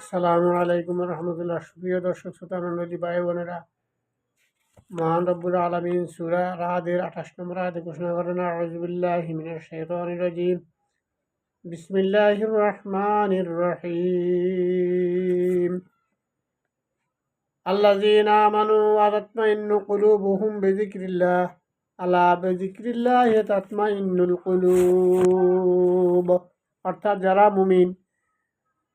আসসালামু আলাইকুম রহমতুল্লাহ। সুপ্রিয় দর্শক, শ্রোতা মন্ডলী ভাই বোনেরা, মহান রব্বুল আলমিন সুরা রাদের আঠাশ নম্বর আয়াতে ঘোষণা করেন আউযুবিল্লাহি হিমিনের শাইতানির রাজিম। বিসমিল্লাহির রহমানির রহিম। আল্লাযীনা আমানু ওয়া তাতমাইন্নু কুলুবুহুম বিযিকরিল্লাহ। আলা বিযিকরিল্লাহি তাতমাইন্নুল কুলুব। অর্থাৎ যারা মুমিন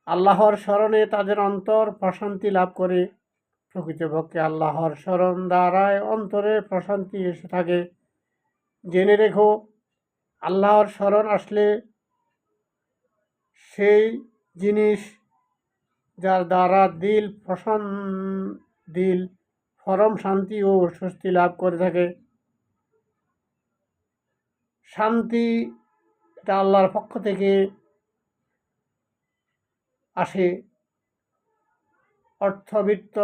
আল্লাহর স্মরণে তাদের অন্তর প্রশান্তি লাভ করে। প্রকৃতপক্ষে আল্লাহর স্মরণ দ্বারায় অন্তরে প্রশান্তি এসে থাকে। জেনে রেখো, আল্লাহর স্মরণ আসলে সেই জিনিস যার দ্বারা দিল প্রশান, দিল, পরম শান্তি ও স্বস্তি লাভ করে থাকে। শান্তি এটা আল্লাহর পক্ষ থেকে আসে। অর্থবিত্ত,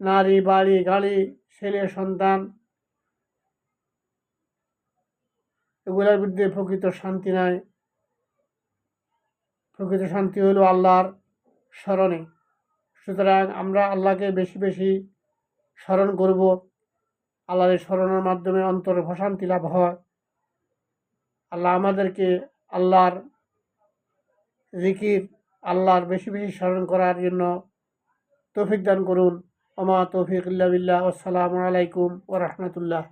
নারী, বাড়ি, গাড়ি, ছেলে, সন্তান, এগুলোর বিরুদ্ধে প্রকৃত শান্তি নাই। প্রকৃত শান্তি হলো আল্লাহর স্মরণে। সুতরাং আমরা আল্লাহকে বেশি বেশি স্মরণ করব। আল্লাহর স্মরণের মাধ্যমে অন্তরে প্রশান্তি লাভ হয়। আল্লাহ আমাদেরকে আল্লাহর জিকির আল্লাহর বেশি বেশি স্মরণ করার জন্য তৌফিক দান করুন। ওমা তৌফিক ইল্লা আসসালামু আলাইকুম ও রহমতুল্লাহ।